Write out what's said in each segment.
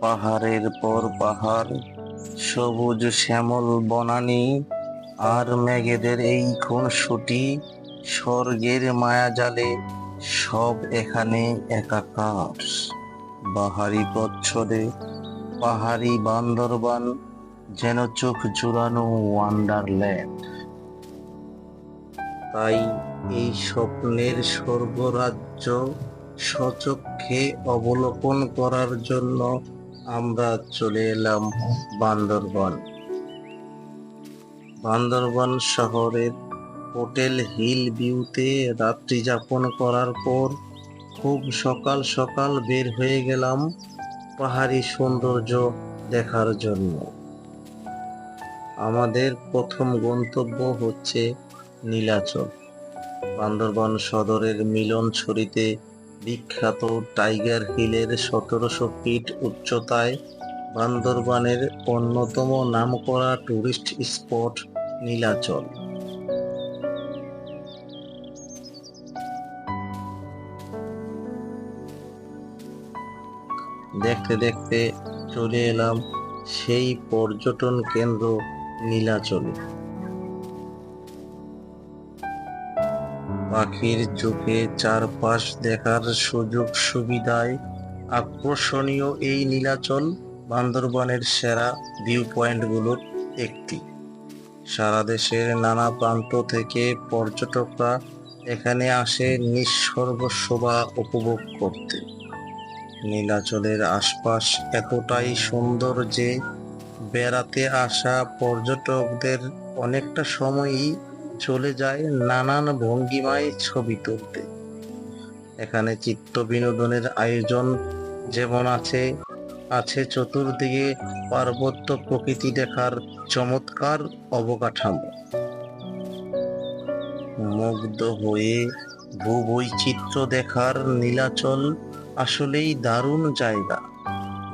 পাহাড়ের পর পাহাড়, সবুজ শ্যামল বনানী আর মেঘেদের এই খুনসুটি, স্বর্গের মায়াজালে সব এখানে একাকার। বাহারি প্রচ্ছদে পাহাড়ি বান্দরবান যেন চোখ জুড়ানো ওয়ান্ডারল্যান্ড। তাই এই স্বপ্নের স্বর্গরাজ্য সচক্ষে অবলোকন করার জন্য আমরা চলে এলাম বান্দরবন। বান্দরবন শহরের হোটেল হিল ভিউতে রাত্রি যাপন করার পর খুব সকাল সকাল বের হয়ে গেলাম পাহাড়ি সৌন্দর্য দেখার জন্য। আমাদের প্রথম গন্তব্য হচ্ছে নীলাচল। বান্দরবান সদরের মিলনছড়িতে বিখ্যাত টাইগার হিলের সতেরোশো ফিট উচ্চতায় বান্দরবানের অন্যতম নামকরা টুরিস্ট স্পট নীলাচল। দেখতে দেখতে চলে এলাম সেই পর্যটন কেন্দ্র নীলাচলে। পাখির চোখে চারপাশ দেখার সুযোগ সুবিধায় আকর্ষণীয় এই নীলাচল বান্দরবানের সেরা ভিউ পয়েন্টগুলোর একটি। সারা দেশের নানা প্রান্ত থেকে পর্যটকরা এখানে আসে নিঃসর্গ শোভা উপভোগ করতে। নীলাচলের আশপাশ এতটাই সুন্দর যে বেড়াতে আসা পর্যটকদের অনেকটা সময়ই চলে যায় নানান ভঙ্গিমায় ছবি তুলতে। এখানে চিত্ত বিনোদনের আয়োজন যেমন আছে আছে চতুর্দিকে পার্বত্য প্রকৃতি দেখার চমৎকার অবকাঠামো। মুগ্ধ হয়ে ভূবৈচিত্র্য দেখার নীলাচল আসলেই দারুণ জায়গা।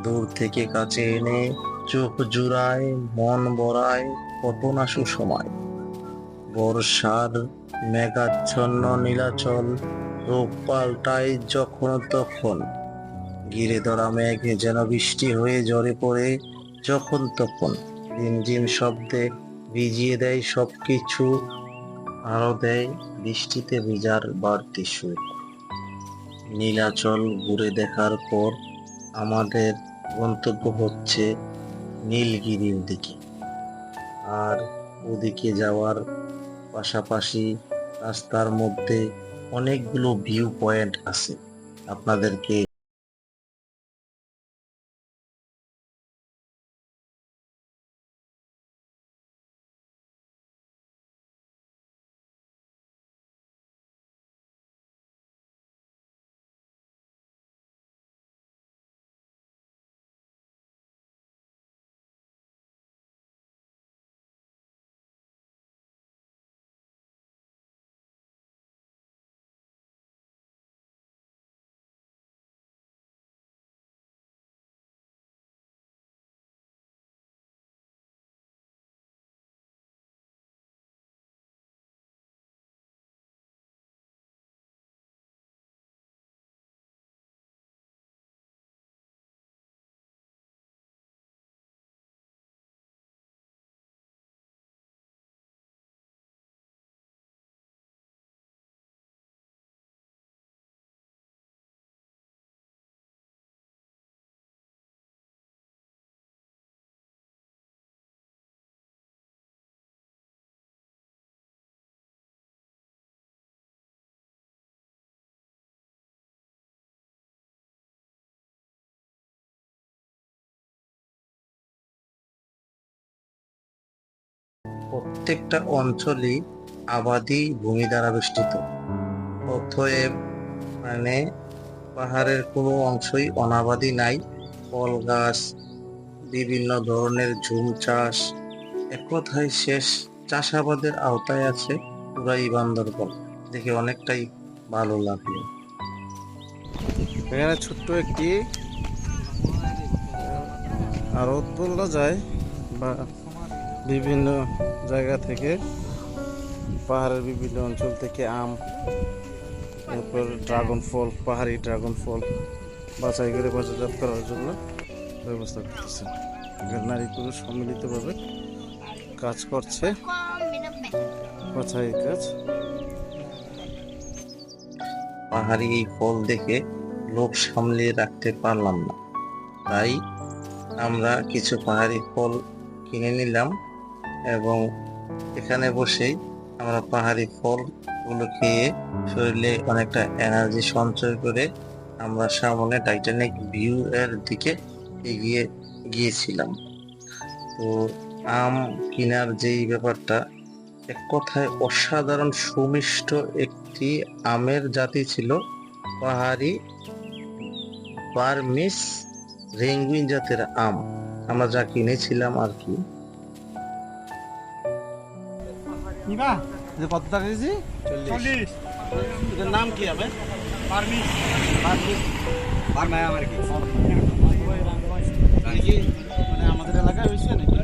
দূর থেকে কাছে এনে চোখ জুড়ায়, মন বড়ায় কত না সুসময় বর্ষার মেঘাচ্ছন্ন নীলাচল রূপ পাল্টায় যখন তখন। ঘিরে ধরা মেঘ যেন বৃষ্টি হয়ে ঝরে পড়ে যখন তখন। রিমঝিম শব্দে ভিজিয়ে দেয় সব কিছু আরও দেয় বৃষ্টিতে ভিজার বাড়তি সুখ। নীলাচল ঘুরে দেখার পর আমাদের গন্তব্য হচ্ছে নীলগিরির দিকে। আর ওদিকে যাওয়ার পাশাপাশি রাস্তার মধ্যে অনেকগুলো ভিউ পয়েন্ট আছে। আপনাদেরকে প্রত্যেকটা অঞ্চলই আবাদি ভূমি দ্বারা বেষ্টিত। অতএব মানে পাহাড়ের কোনো অংশই অনাবাদি নাই। ফল গাছ, বিভিন্ন ধরনের ঝুম চাষ, এক কথায় শেষ চাষাবাদের আওতায় আছে পুরাই বান্দরবন দেখে অনেকটাই ভালো লাগল। এখানে ছোট্ট একটি আড়ত বলা যায় বা বিভিন্ন জায়গা থেকে পাহাড়ের বিভিন্ন অঞ্চল থেকে আম এরপর ড্রাগন ফল পাহাড়ি ড্রাগন ফল বাছাই করে বাজারজাত করার জন্য ব্যবস্থা করতেছে। নারী পুরুষ সম্মিলিতভাবে কাজ করছে। বাছাই কাজ। পাহাড়ি এই ফল দেখে লোভ সামলিয়ে রাখতে পারলাম না। তাই আমরা কিছু পাহাড়ি ফল কিনে নিলাম। এবং এখানে বসেই আমরা পাহাড়ি ফলগুলো খেয়ে শরীরে অনেকটা এনার্জি সঞ্চয় করে আমরা সামনে টাইটানিক ভিউ এর দিকে এগিয়ে গিয়েছিলাম। তো আম কেনার যেই ব্যাপারটা, এক কথায় অসাধারণ সুমিষ্ট একটি আমের জাতি ছিল পাহাড়ি বার্মিস রেঙ্গুইন জাতের আম। আমরা যা কিনেছিলাম আর কি। নিবা যে কত টাকা কেজি চল্লিশ। নাম কি হবে? পারমিট আর নাই আমার কি? মানে আমাদের এলাকায় হয়েছে নাকি?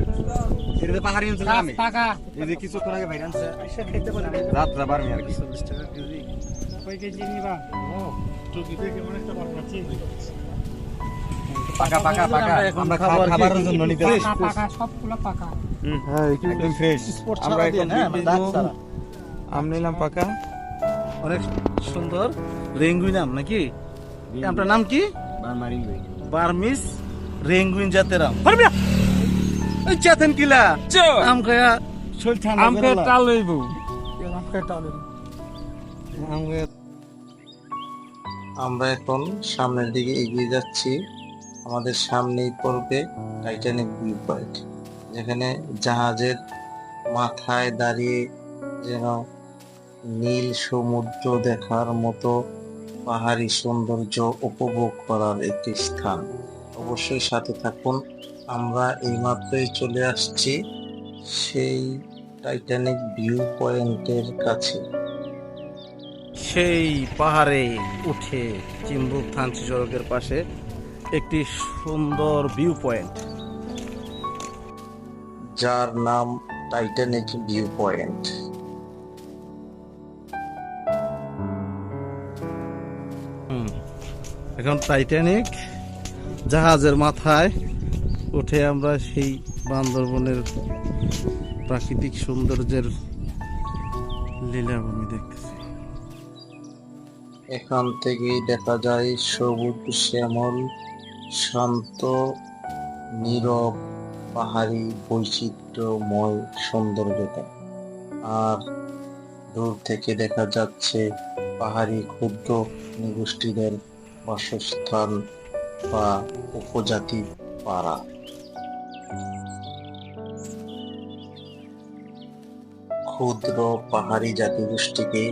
এটা পাহাড়ি অঞ্চল আমি? টাকা এই যে কিছু করে বাইরে আনছে। এসে খেতে পারে রাতটা বারমি আর কি। চল্লিশ টাকা কেজি। কয় কেজি নিবা? টুকি থেকে একটা বড় পাকা পাকা পাকা। আমরা খাবার খাবারের জন্য নিতে পাকা সবগুলো পাকা। হ্যাঁ একদম ফ্রেশ স্পোর্ট আমরা এখন আম নিলাম পাকা। অনেক সুন্দর রেঙ্গুইন আম নাকি? আপনার নাম কি? বারমারি বার্মিস রেঙ্গুইন জাতের আম। পারবি না? ওই চেতেন কিলা। আম খায়া শরীর ঠান্ডা আমকে বেরোলা। টাল লইব আমকে টাল আম খায়া আমরা এখন সামনের দিকে এগিয়ে যাচ্ছি। আমাদের সামনেই পড়বে টাইটানিক ভিউ পয়েন্ট। যেখানে জাহাজের মাথায় দাঁড়িয়ে যেন নীল সমুদ্র দেখার মতো পাহাড়ি সৌন্দর্য উপভোগ করার একটি স্থান। অবশ্যই সাথে থাকুন। আমরা এইমাত্রই চলে আসছি সেই টাইটানিক ভিউ পয়েন্টের কাছে। সেই পাহাড়ে উঠে চিম্বুক থানচি সড়কের পাশে একটি সুন্দর ভিউ পয়েন্ট। যার নাম টাইটানিক ভিউ পয়েন্ট। এখন টাইটানিক জাহাজের মাথায় উঠে আমরা সেই বান্দরবনের প্রাকৃতিক সৌন্দর্যের লীলাভূমি দেখতেছি এখান থেকেই দেখা যায় সবুজ শ্যামল শান্ত নীরব পাহাড়ি বৈচিত্র্যময় সৌন্দর্যতা। আর দূর থেকে দেখা যাচ্ছে পাহাড়ি ক্ষুদ্র নিগোষ্ঠীদের বাসস্থান বা উপজাতি পাড়া। ক্ষুদ্র পাহাড়ি জাতিগোষ্ঠীকে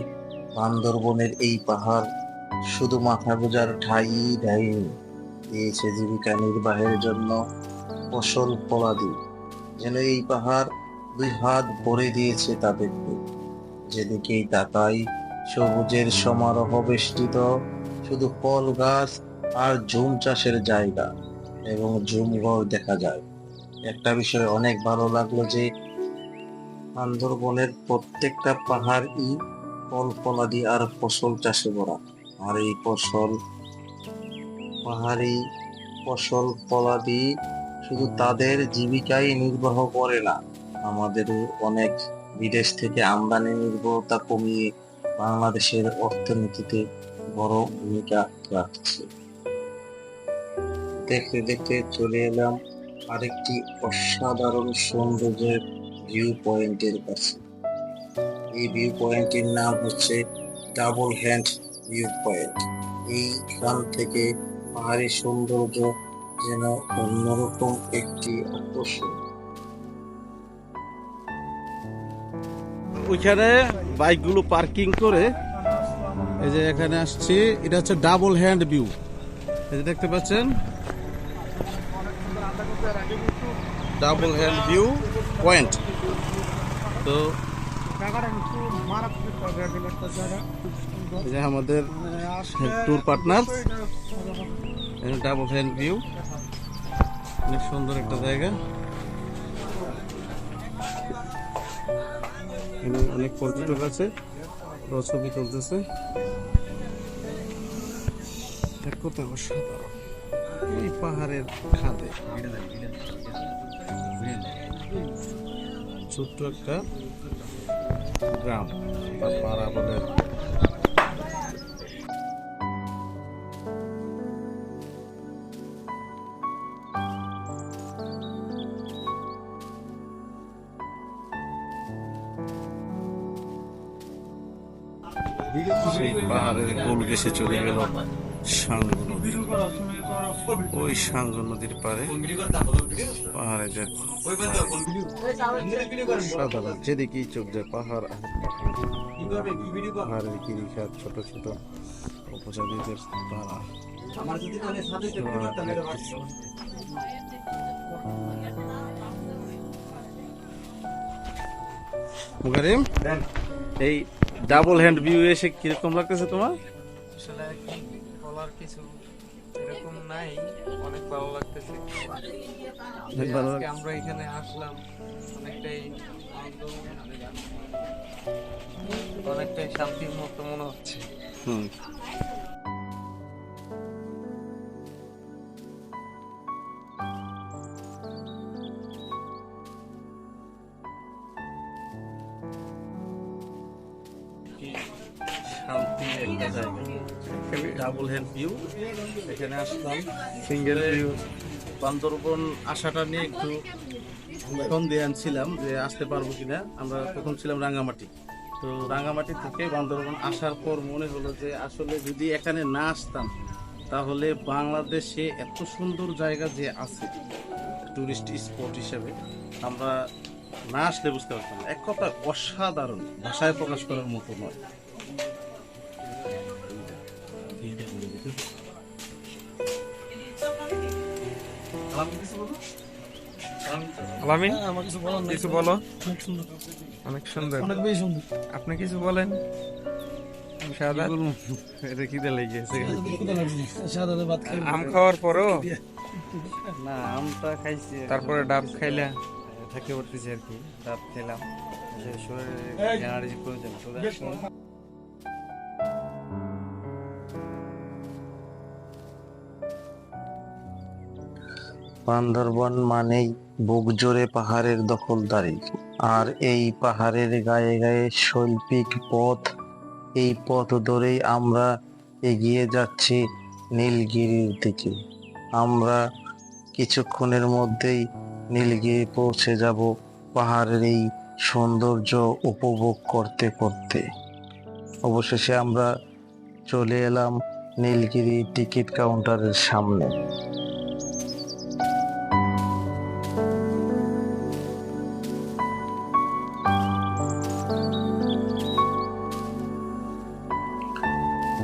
বান্দরবনের এই পাহাড় শুধু মাথা গোজার ঠাই দেয়নি, দিয়েছে জীবিকা নির্বাহের জন্য ফসল ফলাদি, যেন এই পাহাড় দুই হাত ভরে দিয়েছে তাদেরকে। যেদিকেই তাকাই, সবুজের সমারোহ বেষ্টিত, শুধু ফল গাছ আর ঝুম চাষের জায়গা এবং ঝুম ঘর দেখা যায়। একটা বিষয় অনেক ভালো লাগল যে বান্দরবনের প্রত্যেকটা পাহাড়ই ফল ফলাদি আর ফসল চাষে ভরা। আর এই ফসল, পাহাড়ি ফসল ফলাদি শুধু তাদের জীবিকাই নির্বাহ করে না, আমাদেরও অনেক বিদেশ থেকে আমদানি নির্ভরতা কমিয়ে বাংলাদেশের অর্থনীতিতে বড় ভূমিকা রাখছে। দেখতে দেখতে চলে এলাম আরেকটি অসাধারণ সৌন্দর্যের ভিউ পয়েন্টের কাছে। এই ভিউ পয়েন্টের নাম হচ্ছে ডাবল হ্যান্ড ভিউ পয়েন্ট এইখান থেকে পাহাড়ি সৌন্দর্য যেন অন্যরকম একটি আকর্ষণ ওইখানে বাইকগুলো পার্কিং করে এই যে এখানে আসছি এটা হচ্ছে ডাবল হ্যান্ড ভিউ। এই যে দেখতে পাচ্ছেন? Double hand view point. তো আমাদের মানে tour partner double hand view. অনেক সুন্দর একটা জায়গা। অনেক পর্যটক আছে ছবি তুলতেছে। এক কথা অসাধারণ। এই পাহাড়ের খাদে। ছোট্ট একটা গ্রাম, পাড়া বলে সেই পাহাড়ের গোল ঘেসে চলে গেল সাঙ্গু নদী। ওই সাঙ্গু নদীর পারে পাহাড়ে যে সাধারণ যেদিকেই চোখ যায় পাহাড় পাহাড়ের গিরিখাত, ছোট ছোট উপজাতিদের পাড়া। এই ডাবল হ্যান্ড ভিউ এসে কীরকম লাগতেছে তোমার? আসলে বলার কিছু এরকম নাই অনেক ভালো লাগতেছে। আমরা এখানে আসলাম অনেকটাই অনেকটাই শান্তির মতো মনে হচ্ছে। হুম। ডাবল হ্যান্ড ভিউ এখানে আসলাম। সিঙ্গেল ভিউ বান্দরবন আসাটা নিয়ে একটু সন্দেহান ছিলাম যে আসতে পারব কিনা। আমরা প্রথম ছিলাম রাঙ্গামাটি। তো রাঙ্গামাটি থেকে বান্দরবন আসার পর মনে হলো যে আসলে যদি এখানে না আসতাম তাহলে বাংলাদেশে এত সুন্দর জায়গা যে আছে টুরিস্ট স্পট হিসেবে আমরা না আসলে বুঝতে পারতাম এক কথা অসাধারণ ভাষায় প্রকাশ করার মতো নয়। আলামিন কিছু বলার নাই। কিছু বলো। অনেক সুন্দর অনেক বেশি সুন্দর। আপনি কিছু বলেন? সাদা এটা খিদে লেগে গেছে সাদা ভাত খাই আম খাওয়ার পরও? না আমটা খাইছি। তারপরে ডাব খাইলা? থাকতে পারতেছি আর কি। ডাব খেলাম। যে শরীরে এনার্জি প্রয়োজন বান্দরবন মানেই বুক জোরে পাহাড়ের দখলদারি। আর এই পাহাড়ের গায়ে গায়ে শৈল্পিক পথ, এই পথ ধরেই আমরা এগিয়ে যাচ্ছি নীলগিরির দিকে। আমরা কিছুক্ষণের মধ্যেই নীলগিরি পৌঁছে যাব পাহাড়ের এই সৌন্দর্য উপভোগ করতে করতে। অবশেষে আমরা চলে এলাম নীলগিরি টিকিট কাউন্টারের সামনে।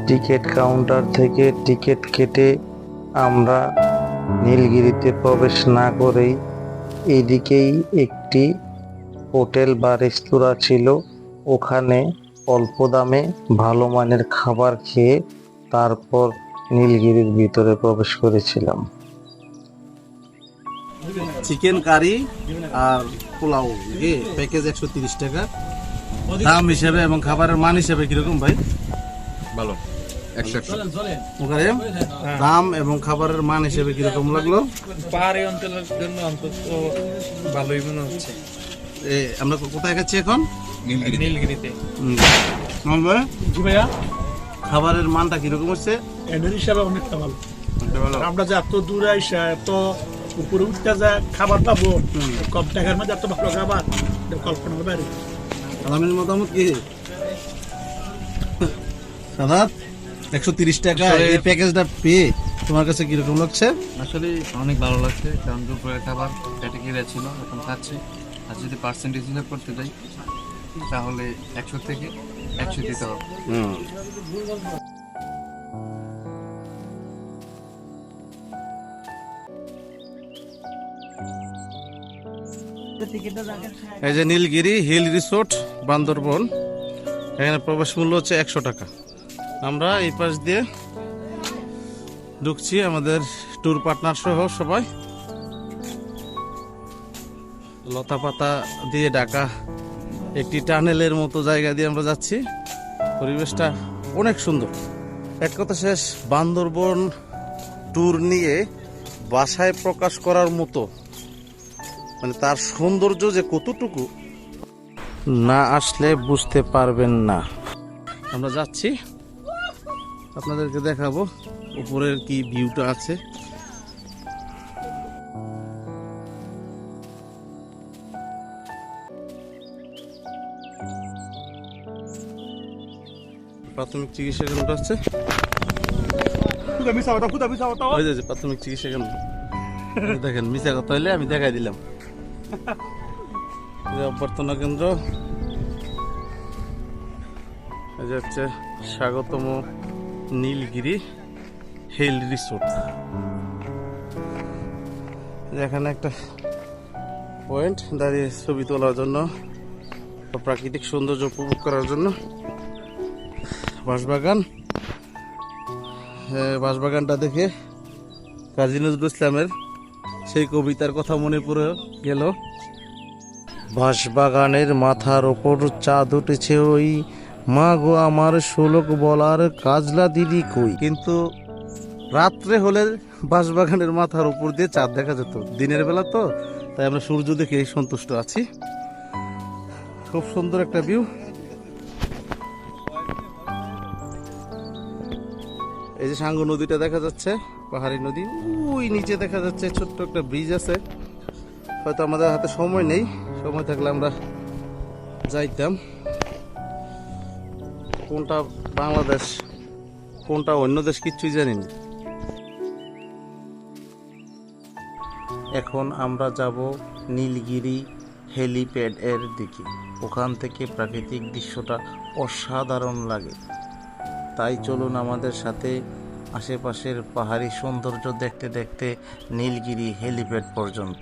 টিকিট কাউন্টার থেকে টিকিট কেটে আমরা নীলগিরিতে প্রবেশ না করেই এদিকেই একটি হোটেল বা রেস্তোরাঁ ছিল। ওখানে অল্প দামে ভালো মানের খাবার খেয়ে তারপর নীলগিরির ভিতরে প্রবেশ করেছিলাম। চিকেন কারি আর পোলাও প্যাকেজ একশো তিরিশ টাকা। দাম হিসেবে এবং খাবারের মান হিসেবে কীরকম ভাই? ভালো। একশো একশো। দাম এবং খাবারের মান হিসেবে কীরকম লাগল? পাহাড়ি অঞ্চলের জন্য অন্তত ভালোই মনে হচ্ছে। এ, আমরা কোথায় খাচ্ছি এখন? নীলগিরিতে। খাবারের মানটা কীরকম হচ্ছে? হিসাবে অনেকটা ভালো। আমরা যে এত দূরে আইসা এত উপরে উঠতে যা খাবার পাবো কম টাকার মধ্যে এত ভালো খাবার কল্পনার বাইরে সালামের মতামত কি? সাদাত? একশো তিরিশ টাকা। এই প্যাকেজটা পেয়ে তোমার কাছে কীরকম লাগছে? আসলে অনেক ভালো লাগছে। কারণ দুপুরের খাবার পেটে ছিল এখন খাচ্ছি। আর যদি পার্সেন্টেজ হিসাব করতে যাই তাহলে একশো থেকে একশো দিতে হবে। এই যে নীলগিরি হিল রিসোর্ট বান্দরবন। এখানে প্রবেশ মূল্য হচ্ছে একশো টাকা। আমরা এই পাশ দিয়ে ঢুকছি আমাদের ট্যুর পার্টনার সহ সবাই। লতা পাতা দিয়ে ডাকা একটি টানেলের মতো জায়গা দিয়ে আমরা যাচ্ছি। পরিবেশটা অনেক সুন্দর। এক কথা শেষ, বান্দরবন ট্যুর নিয়ে বাসায় প্রকাশ করার মতো মানে তার সৌন্দর্য যে কতটুকু, না আসলে বুঝতে পারবেন না। আমরা যাচ্ছি। আপনাদেরকে দেখাবো উপরের কি ভিউটা আছে। প্রাথমিক চিকিৎসা কেন্দ্রটা আছে। খুদা মিশা খুদা মিশা কথা ওই যে যে প্রাথমিক চিকিৎসা কেন্দ্র। দেখেন মিশা কথা হইলে আমি দেখাই দিলাম। অভ্যর্থনা কেন্দ্র। এই যে হচ্ছে স্বাগতম নীলগিরি হিল রিসোর্ট। এখানে একটা পয়েন্ট দাঁড়িয়ে ছবি তোলার জন্য প্রাকৃতিক সৌন্দর্য উপভোগ করার জন্য। বাঁশবাগান। বাঁশবাগানটা দেখে কাজী নজরুল ইসলামের সেই কবিতার কথা মনে পড়ে গেল। বাঁশবাগানের মাথার ওপর চাঁদ উঠেছে ওই মা গো আমার শোলক বলার কাজলা দিদি কই? কিন্তু রাত্রে হলে বাঁশবাগানের মাথার উপর দিয়ে চাঁদ দেখা যেত। দিনের বেলা তো, তাই আমরা সূর্য দেখে সন্তুষ্ট আছি। খুব সুন্দর একটা ভিউ এই যে সাঙ্গু নদীটা দেখা যাচ্ছে, পাহাড়ি নদী ওই নিচে দেখা যাচ্ছে, ছোট্ট একটা ব্রিজ আছে। হয়তো আমাদের হাতে সময় নেই, সময় থাকলে আমরা যাইতাম। কোনটা বাংলাদেশ, কোনটা অন্য দেশ কিচ্ছুই জানি না এখন আমরা যাব নীলগিরি হেলিপ্যাড এর দিকে। ওখান থেকে প্রাকৃতিক দৃশ্যটা অসাধারণ লাগে। তাই চলুন আমাদের সাথে আশেপাশের পাহাড়ি সৌন্দর্য দেখতে দেখতে নীলগিরি হেলিপ্যাড পর্যন্ত।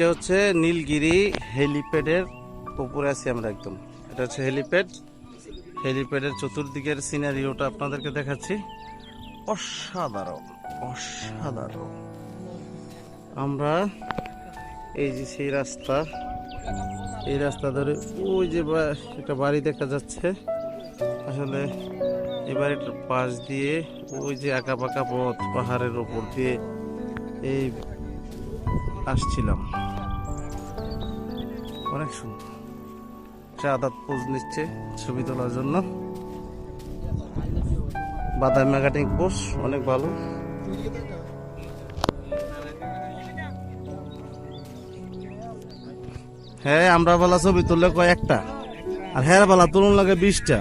এইটা হচ্ছে নীলগিরি হেলিপ্যাডের উপরে আছি আমরা একদম। এটা হচ্ছে হেলিপ্যাড। হেলিপ্যাডের চতুর্দিকের সিনারিওটা আপনাদেরকে দেখাচ্ছি। অসাধারণ অসাধারণ। আমরা এই যে সেই রাস্তা, এই রাস্তা ধরে ওই যে একটা বাড়ি দেখা যাচ্ছে। আসলে এই বাড়িটার পাশ দিয়ে ওই যে আঁকা পাকা পথ, পাহাড়ের ওপর দিয়ে এই আসছিলাম। অনেক সুন্দর। চাঁদাত পোজ নিচ্ছে ছবি তোলার জন্য। বাদাম মেগাটিং পোজ, অনেক ভালো। হ্যাঁ আমরা বেলা ছবি তুললে কয়েকটা। আর হ্যাঁ বেলা তুলন লাগে বিশটা।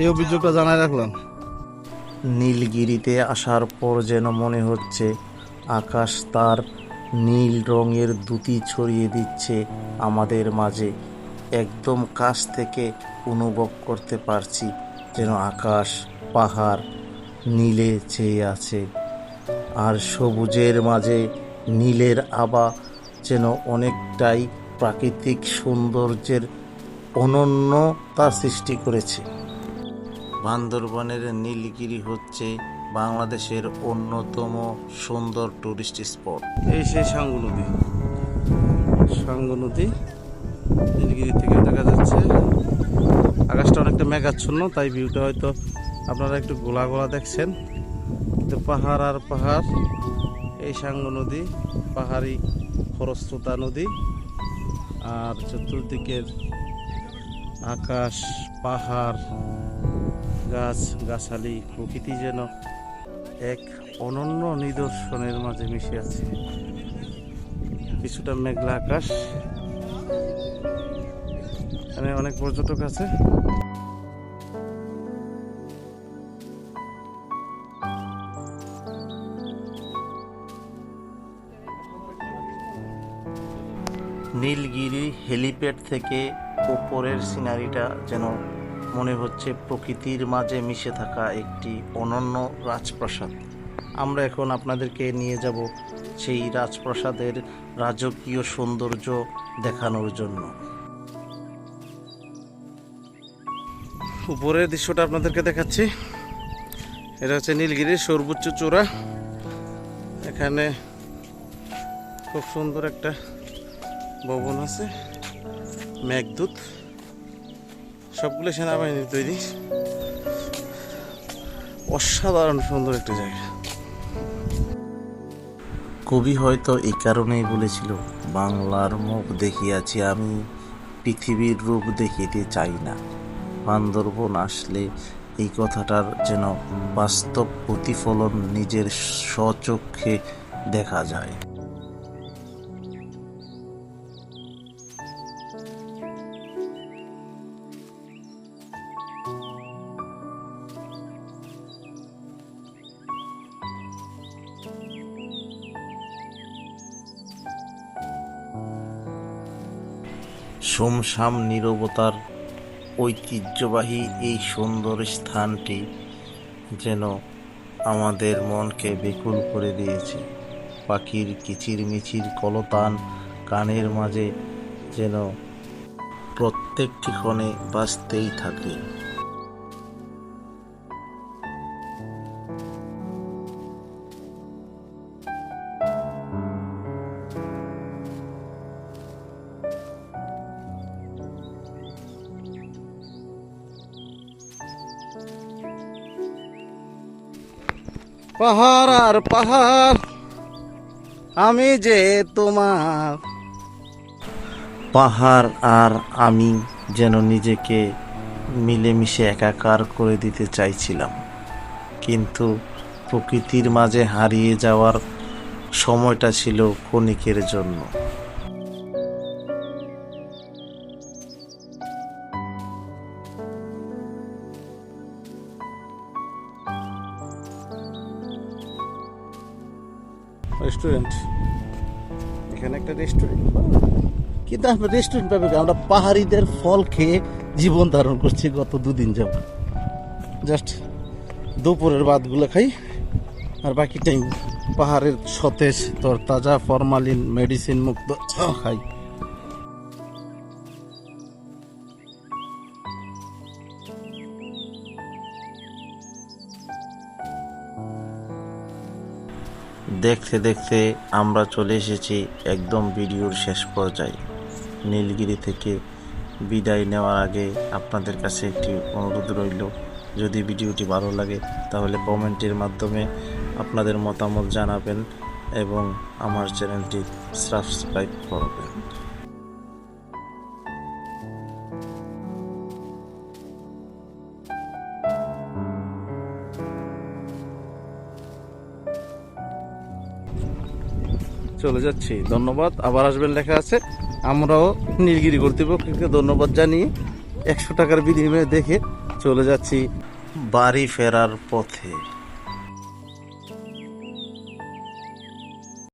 এই অভিযোগটা জানাই রাখলাম। নীলগিরিতে আসার পর যেন মনে হচ্ছে আকাশ তার নীল রঙের দুতি ছড়িয়ে দিচ্ছে আমাদের মাঝে। একদম কাছ থেকে অনুভব করতে পারছি যেন আকাশ, পাহাড় নীলে চেয়ে আছে। আর সবুজের মাঝে নীলের আবা যেন অনেকটাই প্রাকৃতিক সৌন্দর্যের অনন্যতা সৃষ্টি করেছে। বান্দরবনের নীলগিরি হচ্ছে বাংলাদেশের অন্যতম সুন্দর টুরিস্ট স্পট এই সেই সাঙ্গু নদী। সাঙ্গু নদী, নীলগিরি থেকে দেখা যাচ্ছে। আকাশটা অনেকটা মেঘাচ্ছন্ন, তাই ভিউটা হয়তো আপনারা একটু গোলা গোলা দেখছেন। কিন্তু পাহাড় আর পাহাড়, এই সাঙ্গু নদী, পাহাড়ি খরস্রোতা নদী, আর চতুর্দিকের আকাশ, পাহাড়, গাছ, গাছালি, প্রকৃতি যেন এক অনন্য নিদর্শনের মাঝে মিশে আছে। কিছুটা মেঘলা আকাশ। এখানে অনেক পর্যটক আছে। নীলগিরি হেলিপ্যাড থেকে উপরের সিনারিটা যেন মনে হচ্ছে প্রকৃতির মাঝে মিশে থাকা একটি অনন্য রাজপ্রাসাদ। আমরা এখন আপনাদেরকে নিয়ে যাব সেই রাজপ্রাসাদের রাজকীয় সৌন্দর্য দেখানোর জন্য। উপরের দৃশ্যটা আপনাদেরকে দেখাচ্ছি। এটা হচ্ছে নীলগিরির সর্বোচ্চ চূড়া। এখানে খুব সুন্দর একটা ভবন আছে, মেঘদূত। সবগুলো সেনাবাহিনীর তৈরি। অসাধারণ সুন্দর একটা জায়গা। কবি হয়তো এই কারণেই বলেছিল, বাংলার মুখ দেখিয়াছি আমি, পৃথিবীর রূপ দেখিতে চাই না। বান্দরবন আসলে এই কথাটার যেন বাস্তব প্রতিফলন নিজের স্বচক্ষে দেখা যায়। সোমসাম নিরবতার ঐতিহ্যবাহী এই সুন্দর স্থানটি যেন আমাদের মনকে বেকুল করে দিয়েছে। পাখির কিচির মিচির কলতান কানের মাঝে যেন প্রত্যেকটি ক্ষণে বাঁচতেই থাকে। পাহাড় আর পাহাড়, আমি যে তোমার। পাহাড় আর আমি যেন নিজেকে মিলেমিশে একাকার করে দিতে চাইছিলাম, কিন্তু প্রকৃতির মাঝে হারিয়ে যাওয়ার সময়টা ছিল ক্ষণিকের জন্য। রেস্টুরেন্ট এখানে একটা রেস্টুরেন্ট কিন্তু আমরা রেস্টুরেন্ট পাবে আমরা পাহাড়িদের ফল খেয়ে জীবন ধারণ করছি গত দুদিন যাব। জাস্ট দুপুরের ভাতগুলো খাই, আর বাকি টাইম পাহাড়ের সতেজ তোর তাজা ফরমালিন মেডিসিন মুক্ত খাই। দেখতে দেখতে আমরা চলে এসেছি একদম ভিডিওর শেষ পর্যায়ে। নীলগিরি থেকে বিদায় নেওয়ার আগে আপনাদের কাছে একটি অনুরোধ রইল। যদি ভিডিওটি ভালো লাগে, তাহলে কমেন্টের মাধ্যমে আপনাদের মতামত জানাবেন এবং আমার চ্যানেলটি সাবস্ক্রাইব করবেন। চলে যাচ্ছি। ধন্যবাদ। আবার আসবেন লেখা আছে, আমরাও নীলগিরি কর্তৃপক্ষকে ধন্যবাদ জানিয়ে একশো টাকার বিনিময়ে দেখে চলে যাচ্ছি বাড়ি ফেরার পথে।